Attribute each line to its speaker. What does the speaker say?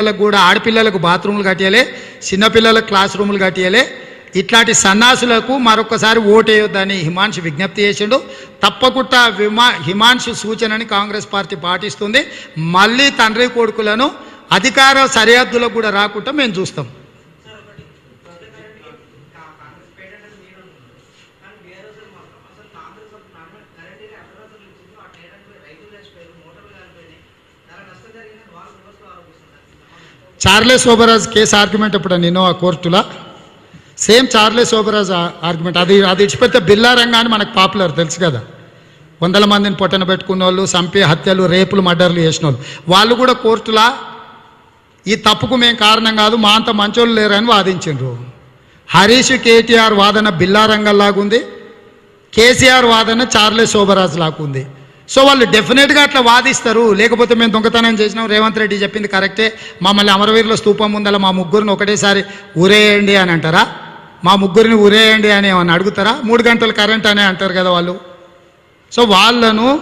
Speaker 1: పిల్లలకు కూడా ఆడపిల్లలకు బాత్రూములు కట్టియలే చిన్నపిల్లలకు క్లాస్ రూములు కట్టియలే. ఇట్లాంటి సన్నాసులకు మరొకసారి ఓటేయొద్దని హిమాంశు విజ్ఞప్తి చేసిండు. తప్పకుండా విమా హిమాంశు సూచనని కాంగ్రెస్ పార్టీ పాటిస్తుంది. మళ్ళీ తండ్రి కొడుకులను అధికార సరిహద్దులకు కూడా రాకుండా మేము చూస్తాం. చార్లెస్ ఓబరాజ్ కేసు ఆర్గ్యుమెంట్ ఇప్పుడు నేను ఆ కోర్టులో. సేమ్ చార్లెస్ ఓబరాజ్ ఆర్గ్యుమెంట్ అది అది ఇచ్చిపెడితే బిల్లా రంగాన్ని మనకు పాపులర్ తెలుసు కదా. వందల మందిని పొట్టన పెట్టుకున్న వాళ్ళు చంపి హత్యలు రేపులు మర్డర్లు చేసిన వాళ్ళు వాళ్ళు కూడా కోర్టులా ఈ తప్పుకు మేము కారణం కాదు మా అంత మంచోళ్ళు లేరని వాదించిండ్రు. హరీష్ కేటీఆర్ వాదన బిల్లారంగల్లాగుంది కేసీఆర్ వాదన చార్లెస్ శోభరాజ్ లాగుంది. సో వాళ్ళు డెఫినెట్గా అట్లా వాదిస్తారు. లేకపోతే మేము దొంగతనం చేసినాం. రేవంత్ రెడ్డి చెప్పింది కరెక్టే. మమ్మల్ని అమరవీరుల స్తూపం ముందల మా ముగ్గురిని ఒకటేసారి ఊరేయండి అని అంటారా? మా ముగ్గురిని ఊరేయండి అని ఏమన్నా అడుగుతారా? మూడు గంటలు కరెంట్ అనే అంటారు కదా వాళ్ళు. సో వాళ్ళను